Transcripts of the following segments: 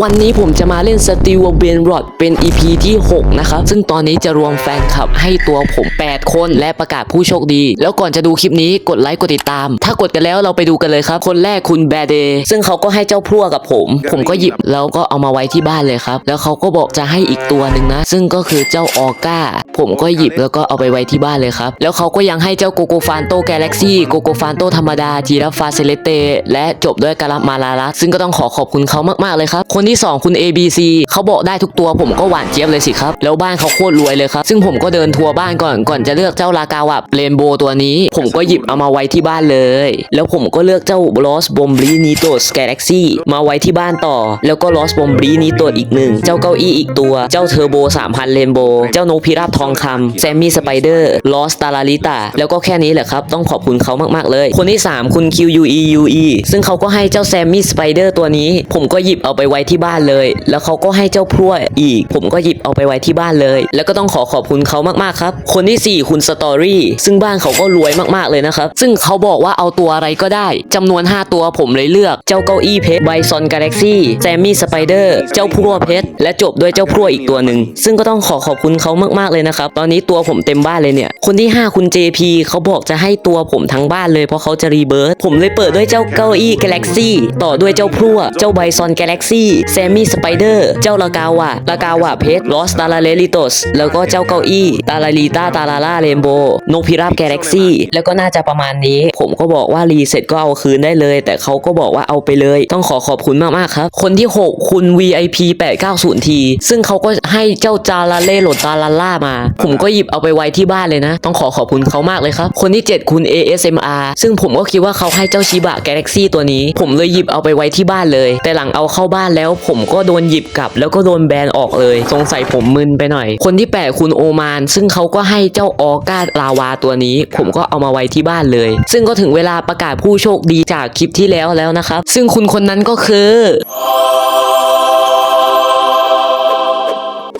วันนี้ผมจะมาเล่นสตีวเบนรอดเป็น EP ที่ 6 นะครับ ซึ่งตอนนี้จะรวมแฟนคลับให้ตัวผม 8 คนและประกาศผู้โชคดี แล้วก่อนจะดูคลิปนี้กดไลค์กดติดตาม ถ้ากดกันแล้วเราไปดูกันเลยครับ คนแรกคุณแบเดซึ่งเขาก็ให้เจ้าพลั่วกับผม ผมก็หยิบแล้วก็เอามาไว้ที่บ้านเลยครับ แล้วเขาก็บอกจะให้อีกตัวหนึ่งนะ ซึ่งก็คือเจ้าออก้า ผมก็หยิบแล้วก็เอาไปไว้ที่บ้านเลยครับ แล้วเขาก็ยังให้เจ้าโกโกฟานโตกาแล็กซี่โกโกฟานโตธรรมดาจีราฟาเซเลเตและจบด้วยกาลามาลาลัสซึ่งก็ต้องขอขอบคุณเขามากๆเลยครับคนนที่ 2 คุณ ABC เขาบอกได้ทุกตัวผมก็หวานเจี๊ยบเลยสิครับ แล้วบ้านเขาโคตรรวยเลยครับ ซึ่งผมก็เดินทัวร์บ้านก่อนก่อนจะเลือกเจ้าลากาวับเรนโบตัวนี้ ผมก็หยิบเอามาไว้ที่บ้านเลย แล้วผมก็เลือกเจ้าลอสบอมบลีนีโตสกาแล็กซี่มาไว้ที่บ้านต่อ แล้วก็ลอสบอมบลีนีโตอีกหนึ่งเจ้าเก้าอี้อีกตัว เจ้าเทอร์โบ3,000เรนโบเจ้านกพิราบทองคำแซมมี่สไปเดอร์ลอสตาลาลิตาแล้วก็แค่นี้แหละครับ ต้องขอบคุณเขามากๆเลย คนที่ 3 คุณ QUEUE ซึ่งเขาก็ให้เจ้าแซมมี่สไปเดอร์ตัวนี้ ผมก็หยิบเอาไปไว้ที่ที่บ้านเลย แล้วเขาก็ให้เจ้าพรวยอีก ผมก็หยิบเอาไปไว้ที่บ้านเลย แล้วก็ต้องขอขอบคุณเขามากๆครับ คนที่ 4 คุณสตอรี่ซึ่งบ้านเขาก็รวยมากๆเลยนะครับ ซึ่งเขาบอกว่าเอาตัวอะไรก็ได้จำนวน 5 ตัวผมเลยเลือก เจ้าเก้าอี้เพชรไบซอนกาแล็กซี่แซมมี่สไปเดอร์เจ้าพรวเพชรและจบด้วยเจ้าพรวอีกตัวหนึ่งซึ่งก็ต้องขอขอบคุณเขามากๆเลยนะครับตอนนี้ตัวผมเต็มบ้านเลยเนี่ย คนที่ 5 คุณ JP เขาบอกจะให้ตัวผมทั้งบ้านเลยเพราะเขาจะรีเบิร์ตผมเลยเปิดด้วยเจ้าเก้าอี้กาแล็กซี่ต่อด้วยเจ้าพรวเจ้าไบซอนกาแล็กซี่แซมมี่สไปเดอร์เจ้าลากาวะลากาวะเพชรลอสตาลาเลลิโตสแล้วก็เจ้าเก้าอี้ตาลาลีตาตาลาล่าเรนโบนกพิราบกาแล็กซี่แล้วก็น่าจะประมาณนี้ ผมก็บอกว่ารีเสร็จก็เอาคืนได้เลย แต่เขาก็บอกว่าเอาไปเลย ต้องขอขอบคุณมากๆครับ คนที่ 6 คุณ VIP 890 t ซึ่งเขาก็ให้เจ้าจาราเล่โหลดตาลาล่ามา ผมก็หยิบเอาไปไว้ที่บ้านเลยนะ ต้องขอขอบคุณเขามากเลยครับ คนที่ 7 คุณ ASMR ซึ่งผมก็คิดว่าเขาให้เจ้าชิบะแกาแล็กซี่ตัวนี้ ผมเลยหยิบเอาไปไว้ที่บ้านเลย แต่หลังเอาเข้าบ้านแล้วผมก็โดนหยิบกลับ แล้วก็โดนแบนออกเลย สงสัยผมมึนไปหน่อย คนที่ 8 คุณโอมาน ซึ่งเขาก็ให้เจ้าออก้าลาวาตัวนี้ ผมก็เอามาไว้ที่บ้านเลย ซึ่งก็ถึงเวลาประกาศผู้โชคดีจากคลิปที่แล้วแล้วนะครับ ซึ่งคุณคนนั้นก็คือ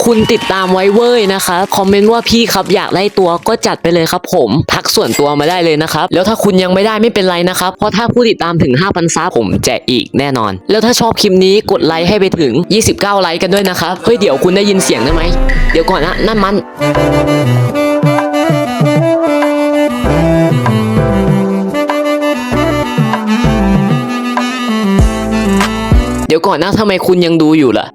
คุณติดตามไว้เว้ยนะครับคอมเมนต์ว่าพี่ครับอยากได้ตัวก็จัดไปเลยครับผมทักส่วนตัวมาได้เลยนะครับ แล้วถ้าคุณยังไม่ได้ไม่เป็นไรนะครับ เพราะถ้าผู้ติดตามถึง 5,000ซับผมแจกอีกแน่นอน แล้วถ้าชอบคลิปนี้กดไลค์ให้ไปถึง 29 ไลค์กันด้วยนะครับ เฮ้ยเดี๋ยวคุณได้ยินเสียงได้ไหม เดี๋ยวก่อนนะนั่นมันเดี๋ยวก่อนนะทำไมคุณยังดูอยู่ล่ะ